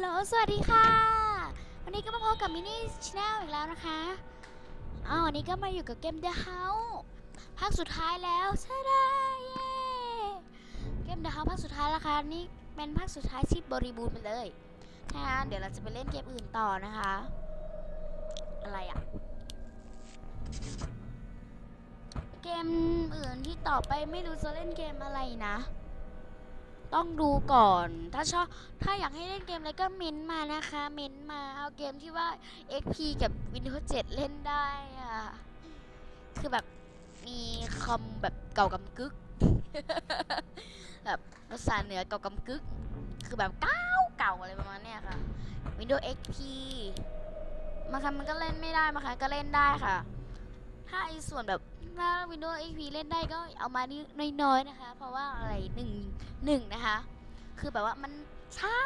โหลสวัสดีค่ะ วันนี้ก็มาพบกับมินี่ชแนลอีกแล้วนะคะอ้าววันนี้ก็มาอยู่กับเกม The House ภาคสุดท้ายแล้วใช่ได้เย้เกม The House ภาคสุดท้ายแล้วค่ะนี่เป็นภาคสุดท้ายที่บริบูรณ์ไปเลยนะคะเดี๋ยวเราจะไปเล่นเกมอื่นต่อนะคะ อะไรอะเกมอื่นที่ต่อไปไม่รู้จะเล่นเกมอะไรนะ ต้องดูก่อน ถ้าชอบ ถ้าอยากให้เล่นเกมอะไรก็เม้นต์มานะคะ เม้นต์มา เอาเกมที่ว่า XP กับ Windows 7 เล่นได้อะคือแบบมีคอมแบบเก่ากำกึก แบบภาษาเหนือเก่ากำกึก คือแบบเก่าเก่าอะไรประมาณเนี้ยค่ะ Windows XP บาครั้งมันก็เล่นไม่ได้บาครั้งก็เล่นได้ค่ะ ถ้าไอ้ส่วนแบบ ถ้า Windows XP เล่นได้ก็เอามานี่น้อยๆนะคะ เพราะว่าอะไรหนึ่งหนึ่งนะคะ คือแบบว่ามันช้า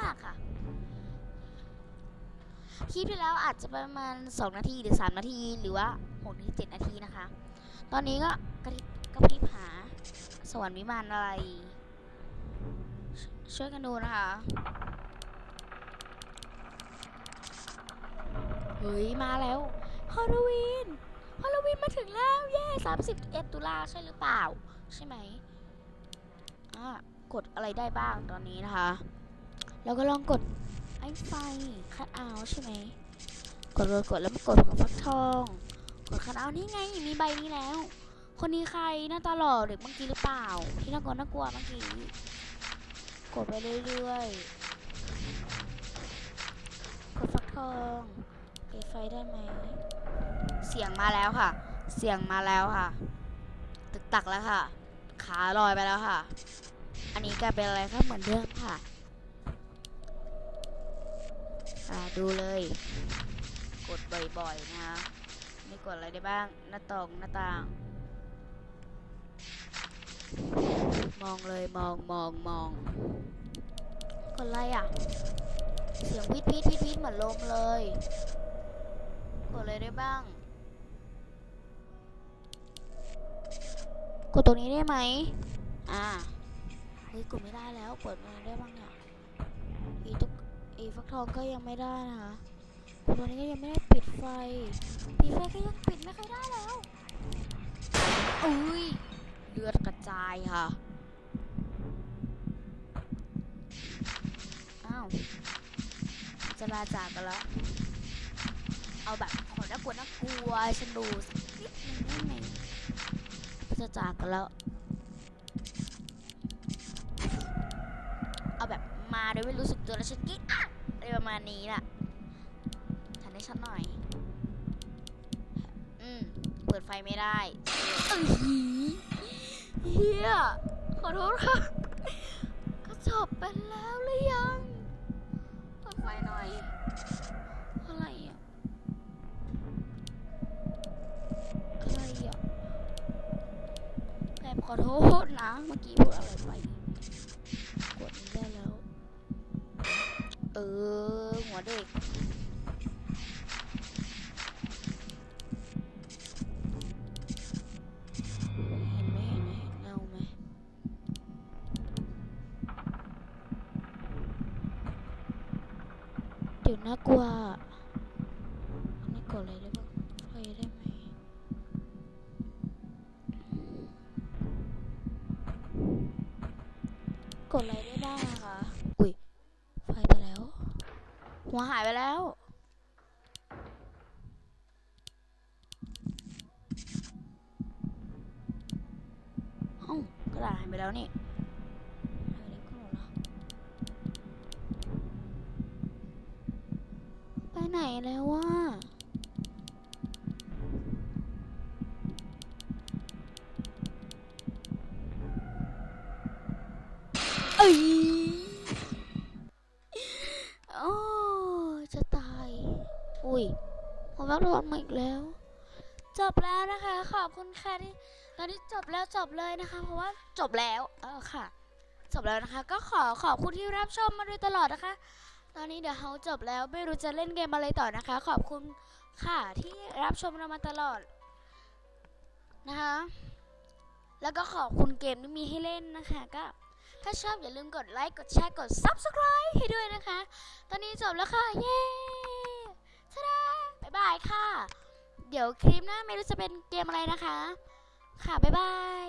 มากค่ะ คลิปที่แล้วอาจจะประมาณ 2 นาทีหรือ 3 นาที หรือว่า6ถึง7นาทีนะคะ ตอนนี้ก็กระพริบกระพริบหาสวรรค์วิมานอะไรชช่วยกันดูนะคะ เฮ้ย มาแล้วฮอลลวีน ฮอลโลวีนมาถึงแล้ว เย้31ตุลาใช่หรือเปล่า ใช่ไหมอ่ากดอะไรได้บ้างตอนนี้นะคะแล้วก็ลองกดไอ้ไฟคัดเอาใช่ไหม กดกดกดแล้วมากดของฟักทอง กดคัดเอานี่ไง มีใบนี้แล้ว คนนี้ใครหน้าตาหล่อเด็กเมื่อกี้หรือเปล่า ที่น่ากลัวน่ากลัวเมื่อกี้ กดไปเรื่อยๆ กดฟักทอง เปิดไฟได้ไหม เสียงมาแล้วค่ะ เสียงมาแล้วค่ะ ตึกตักแล้วค่ะ ขาลอยไปแล้วค่ะ อันนี้กลายเป็นอะไรครับเหมือนเดิมค่ะดูเลย กดบ่อยๆนะคะนี่กดอะไรได้บ้าง หน้าตองหน้าต่าง มองเลยมองมองมองกดอะไรอะ เสียงวิดวิดวิดวิดเหมือนลมเลย กดอะไรได้บ้าง กดตรงนี้ได้ไหม อ่า เฮ้ย กดไม่ได้แล้วเปิดมาได้บ้างเนี่ยอีตุกอีฟักทองก็ยังไม่ได้นะคะกดตัวนี้ก็ยังไม่ได้ปิดไฟ ปิดไฟก็ยังปิดไม่ค่อยได้แล้วอุ้ย เลือดกระจายค่ะ อ้าว จะลาจากกันแล้ว เอาแบบขอน่ากลัวน่ากลัวฉันดูสักนิดนึงได้ไหมจะจากกันแล้ว เอาแบบมาโดยไม่รู้สึกตัวแล้วฉันกรี๊ดอะอะไรประมาณนี้ล่ะทันให้ฉันหน่อย อืม เปิดไฟไม่ได้เอ้ยเฮียขอโทษค่ะก็จบไปแล้วหรือยังเปิดไฟหน่อยอะไรอะอะไรอะแบบข อโทษนะ เมื่อกี้พูดอะไรไปกดได้แล้ว เออ หัวเด็ก เห็นไหมเห็นไหมเหงาไหมเดี๋ยวน่ากลัวอะอันนี้กดอะไรได้บ้างไฟได้ไหม กดอะไรได้บ้างอะคะอุ้ยไฟไปแล้ว หัวหายไปแล้ว เอ้ากระดาษหายไปแล้วนี่หายไปแล้วก็หรอไปไหนแล้ววะเอ้ย โอ้จะตาย อุ้ ย ผมรับรางมาอีกแล้ว จบแล้วนะคะ ขอบคุณค่ะที่ตอนนี้จบแล้วจบเลยนะคะ เพราะว่าจบแล้ว เออค่ะ จบแล้วนะคะ ก็ขอขอบคุณที่รับชมมาโดยตลอดนะคะ ตอนนี้เดี๋ยวเขาจบแล้วไม่รู้จะเล่นเกมอะไรต่อนะคะ ขอบคุณค่ะที่รับชมเรามาตลอดนะคะ แล้วก็ขอบคุณเกมที่มีให้เล่นนะคะก็ถ้าชอบอย่าลืมกดไลค์ กดแชร์ กด subscribe ให้ด้วยนะคะ ตอนนี้จบแล้วค่ะ เย้ บายค่ะ เดี๋ยวคลิปหน้าไม่รู้จะเป็นเกมอะไรนะคะ ค่ะ บ๊ายบาย